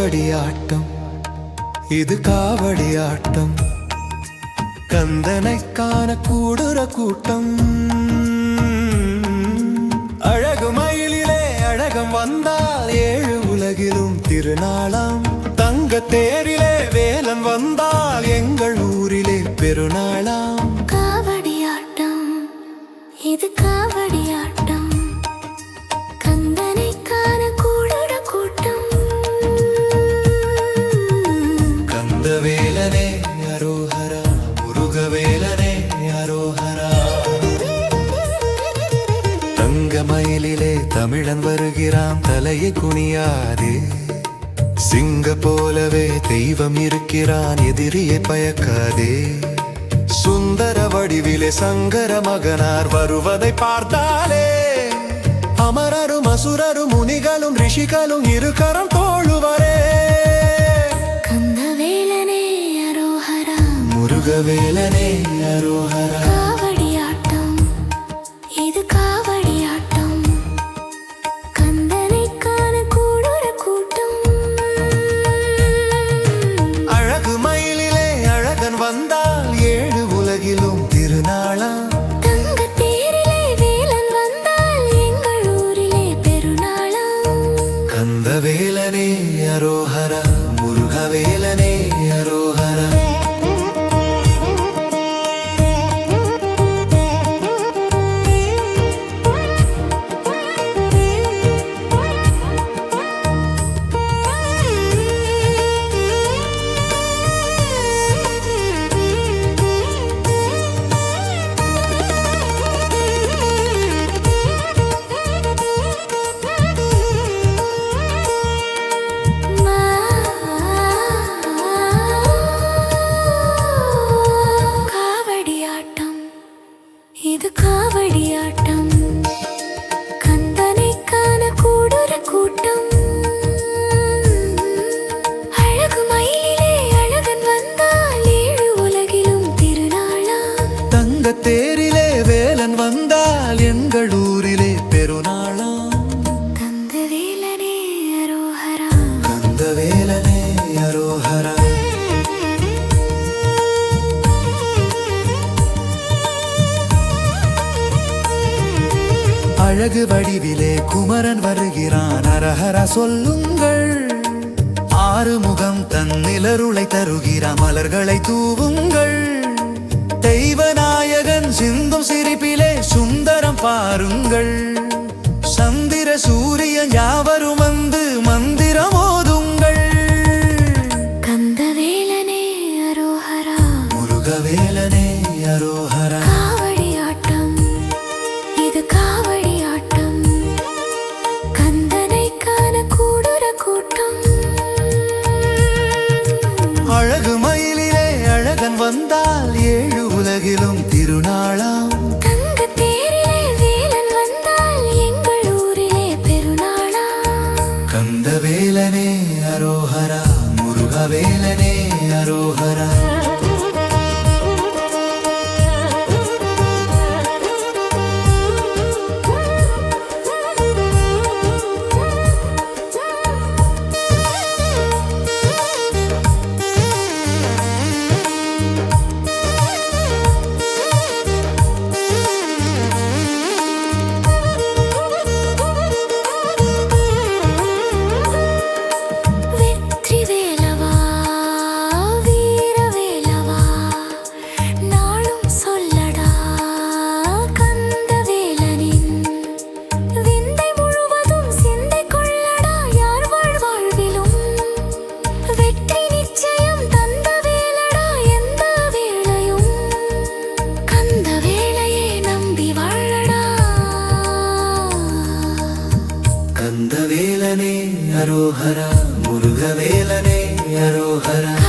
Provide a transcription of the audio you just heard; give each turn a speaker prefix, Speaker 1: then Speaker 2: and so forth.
Speaker 1: காவடி ஆட்டம் இது காவடி ஆட்டம் கந்தனை காண கூடுற கூட்டம். அழகு மயிலிலே அழகம் வந்தால் ஏழு உலகிலும் திருநாளாம். தங்க தேரிலே வேலன் வந்த தமிழன் வருகிறான் தலையை குனியாதே. சிங்க போலவே தெய்வம் இருக்கிறான் எதிரியை பயக்காதே. சுந்தர வடிவிலே சங்கர மகனார் வருவதை பார்த்தாலே. அமரரும் அசுரரும் முனிகளும் ரிஷிகளும் இருக்கரம் தோழுவரே.
Speaker 2: கந்தவேலனே அரோஹரா.
Speaker 1: முருகவேலனே அரோஹரா. அரோஹரா முருகவேலனே
Speaker 2: அழகு
Speaker 1: வடிவிலே குமரன் வருகிறான். அரஹர சொல்லுங்கள். ஆறுமுகம் தன் நிலருளை தருகிற மலர்களை தூவுங்கள். தெய்வநாயகன் சிந்தும் சிரிப்பிலே சுந்தரம் பாருங்கள். வந்தால் ஏழு உலகிலும் திருநாளாம். கந்தவேலனே அரோஹரா முருகவேலனே அரோஹரா. హరోహర మురుగవేలనే అరోహరా